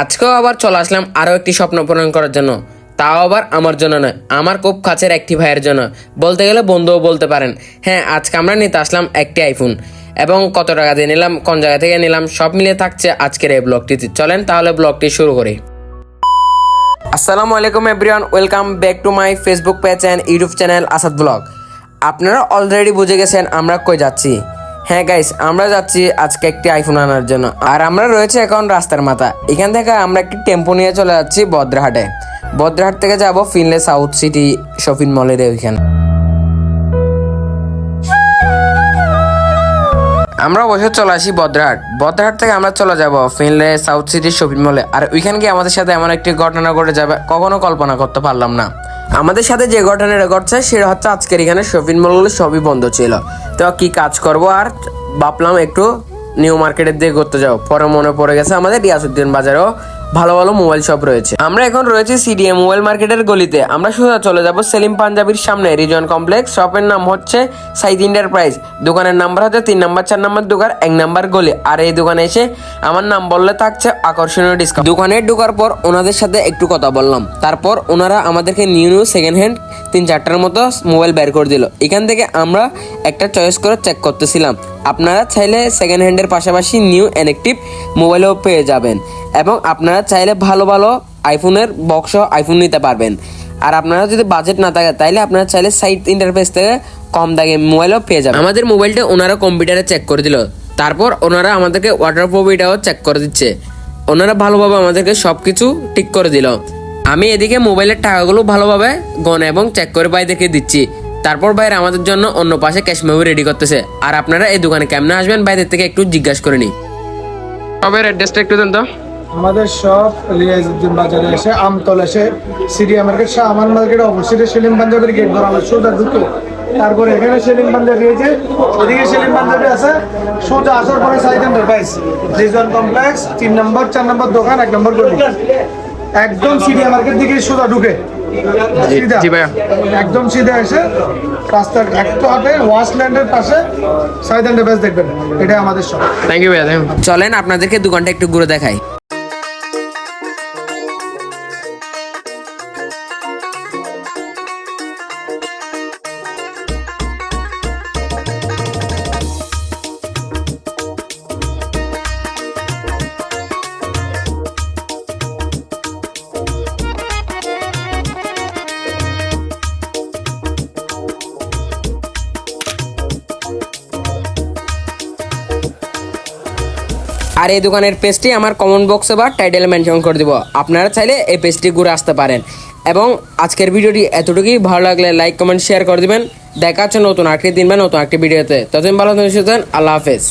আজকেও আবার চলে আসলাম আরও একটি স্বপ্ন পূরণ করার জন্য। তাও আবার আমার জন্য নয়, আমার খুব কাছের একটি ভাইয়ের জন্য। বলতে গেলে বন্ধুও বলতে পারেন। হ্যাঁ আজকে আমরা নিতে আসলাম একটি আইফোন এবং কত টাকা দিয়ে নিলাম, কোন জায়গা থেকে নিলাম, সব মিলিয়ে থাকছে আজকের এই ব্লগটিতে চলেন তাহলে ব্লগটি শুরু করি। আসসালামু আলাইকুম everyone welcome back to my Facebook page and YouTube channel Asad vlog আপনারা অলরেডি বুঝে গেছেন আমরা কই যাচ্ছি। হ্যাঁ গাইস আমরা যাচ্ছি আজকে একটি আইফোন আনার জন্য। আর আমরা রয়েছে এখন রাস্তার মাথা। এখান থেকে আমরা একটি টেম্পো নিয়ে চলে যাচ্ছি বদ্রাহাটে বদ্রাহাট থেকে যাব ফিনলে সাউথ সিটি শপিং মলের ওইখানে। আমরা অবশ্য চলে আসি বদ্রাহাট বদ্রাহাট থেকে আমরা চলে যাব ফিনলে সাউথ সিটি শপিং মলে। আর ওইখানে গিয়ে আমাদের সাথে এমন একটি ঘটনা ঘটে যাবে, কখনো কল্পনা করতে পারলাম না। আমাদের সাথে যে ঘটনাটা ঘটছে, সেটা হচ্ছে আজকের এখানে শপিং মলগুলো সবই বন্ধ ছিল। তো কি কাজ করব? আর ভাবলাম একটু নিউ মার্কেটের দিকে ঘুরতে যাও পরে মনে পড়ে গেছে আমাদের রিয়াসুদ্দিন বাজারেও ভালো ভালো মোবাইল শপ রয়েছে। আমরা এখন রয়েছে সিডিএম মোবাইল মার্কেটের গলিতে। আমরা সোজা চলে যাব সেলিম পাঞ্জাবির সামনে। রিজন কমপ্লেক্স, শপের নাম হচ্ছে সাইদ এন্টারপ্রাইজ। দোকানের নাম্বার হচ্ছে তিন নাম্বার, চার নাম্বার দোকান, এক নাম্বার গলি। আর এই দোকানে এসে আমার নাম বললে থাকছে আকর্ষণীয় ডিসকাউন্ট দোকানে ঢোকার পর ওনাদের সাথে একটু কথা বললাম। তারপর ওনারা আমাদেরকে নিউ নিউ সেকেন্ড হ্যান্ড তিন চারটার মতো মোবাইল বের করে দিল। এখান থেকে আমরা একটা চয়েস করে চেক করতেছিলাম। আপনারা চাইলে সেকেন্ড হ্যান্ডের পাশাপাশি নিউ অ্যানেকটিভ মোবাইলও পেয়ে যাবেন। এবং আপনারা চাইলে ভালো ভালো আইফোনের বক্স আইফোন নিতে পারবেন। আর আপনারা যদি বাজেট না থাকে, তাইলে আপনারা চাইলে সাইট ইন্টারফেস থেকে কম দাগে মোবাইলও পেয়ে যাবেন। আমাদের মোবাইলটা ওনারা কম্পিউটারে চেক করে দিল। তারপর ওনারা আমাদেরকে ওয়াটার প্রুফিটাও চেক করে দিচ্ছে। ওনারা ভালোভাবে আমাদেরকে সব কিছু ঠিক করে দিল। আমি এদিকে মোবাইলের টাকাগুলো ভালোভাবে গনে এবং চেক করে বাই দেখে দিচ্ছি। তারপর বাইরে আমাদের জন্য অন্য পাশে ক্যাশ মেমো রেডি করতেছে। আর আপনারা এই দোকানে কেমনে আসবেন বাইরের থেকে একটু জিজ্ঞাসা করে নিই সবের অ্যাড্রেসটা একটু দেন তো। আমাদের সব রিয়াজউদ্দিন বাজারে এসে আমতল এসে Syria market Shah Aman market অপোজিটে সেলিম পাঞ্জাবের গেট বরাবর সোজা ঢুকে তারপরে এখানে সেলিম পাঞ্জাবি রয়েছে ওদিকে সেলিম পাঞ্জাবি আছে সোজা আসার পরে সাইড এন্টারপ্রাইজ রিজন কমপ্লেক্স তিন নম্বর চার নম্বর দোকান এক নম্বর গলি। একদম সিরিয়া মার্কেট দিকে সোজা ঢুকে। সিধা। জি ভাইয়া। একদম সিধা এসে রাস্তার একটু হাতে ওয়াশল্যান্ডের পাশে সাইড বেশ দেখবেন। এটাই আমাদের সব থ্যাংক ইউ ভাইয়া চলেন আপনাদেরকে দোকানটা একটু ঘুরে দেখাই। আর এই দোকানের পেজটি আমার কমেন্ট বক্সে বা টাইটেল মেনশন করে দিব। আপনারা চাইলে এই পেজটি ঘুরে আসতে পারেন। এবং আজকের ভিডিওটি এতটুকুই। ভালো লাগলে লাইক কমেন্ট শেয়ার করে দেবেন। দেখা হচ্ছে নতুন আটটি দিন বা নতুন একটি ভিডিওতে। ততদিন ভালো থাকুন। আল্লাহ হাফেজ।